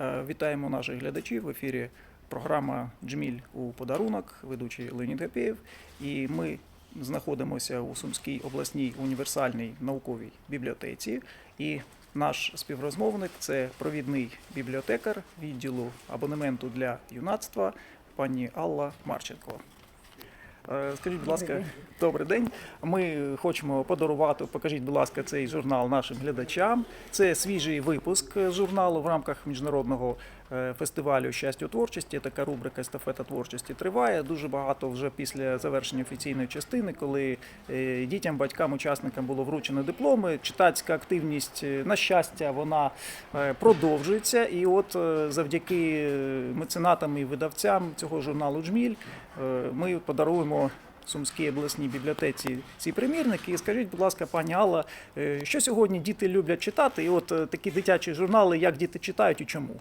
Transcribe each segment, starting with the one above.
Е, Вітаємо наших глядачів в ефірі. Програма Джміль у подарунок, ведучий Леонід Гапєєв. І ми знаходимося у Сумській обласній універсальній науковій бібліотеці. І наш співрозмовник це провідний бібліотекар відділу абонементу для юнацтва пані Алла Марченко. Е, Скажіть, будь ласка, Добрий день. Ми хочемо подарувати. Покажіть, будь ласка, цей журнал нашим глядачам. Це свіжий випуск журналу в рамках міжнародного фестивалю щастя у творчості. Така рубрика естафета творчості триває. Дуже багато вже після завершення офіційної частини, коли е, дітям, батькам, учасникам було вручено дипломи. Читацька активність, е, на щастя, вона е, продовжується. І от е, завдяки е, меценатам і видавцям цього журналу Джміль е, ми подаруємо Сумській обласній бібліотеці ці примірники. І скажіть, будь ласка, пані Алла, е, що сьогодні діти люблять читати? І от е, такі дитячі журнали, як діти читають і чому?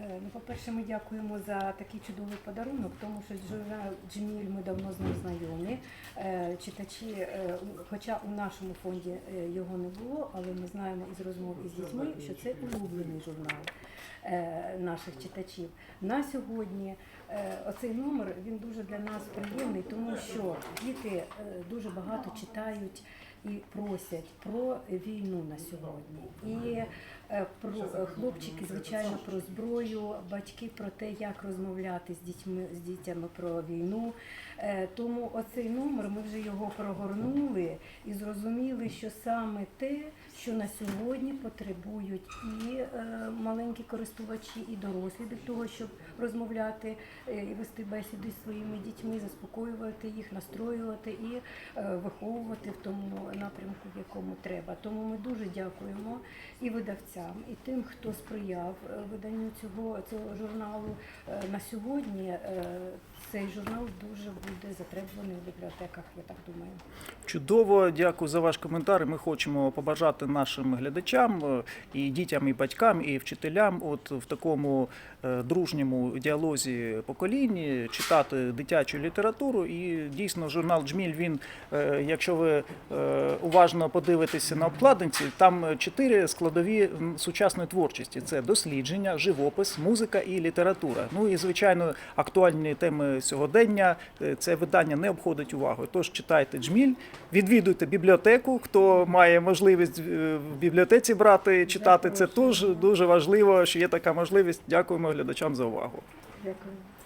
Е, Ну, по-перше, ми дякуємо за такий чудовий подарунок, тому що журнал Джміль ми давно з ним знайомі. Е, Читачі, е, хоча у нашому фонді його не було, але ми знаємо із розмов із дітьми, що це улюблений журнал наших читачів. На сьогодні оцей номер він дуже для нас приємний, тому що діти дуже багато читають і просять про війну на сьогодні. І е, про хлопчики, звичайно, про зброю, батьки про те, як розмовляти з дітьми з дітями про війну. Е, Тому оцей номер ми вже його прогорнули і зрозуміли, що саме те, що на сьогодні потребують і е, маленькі користувачі, і дорослі для того, щоб розмовляти і вести бесіди зі своїми дітьми, заспокоювати їх, настроювати і виховувати в тому напрямку, в якому треба. Тому ми дуже дякуємо і видавцям, і тим, хто сприяв е, виданню цього цього журналу. Е, На сьогодні е, цей журнал дуже буде затребуваний в бібліотеках, я так думаю. Чудово, дякую за ваш коментар. Ми хочемо побажати нашим глядачам і дітям, і батькам, і вчителям, от в такому дружньому діалозі поколінь читати дитячу літературу. І дійсно журнал Джміль. Він, якщо ви уважно подивитеся на обкладинці, там чотири складові сучасної творчості: це дослідження, живопис, музика і література. Ну і звичайно, актуальні теми сьогодення. е, Це видання не обходить увагою. Тож читайте Джміль, відвідуйте бібліотеку. Хто має можливість е, в бібліотеці брати, читати, це теж дуже важливо, що є така можливість. Дякуємо глядачам за увагу. Дякую.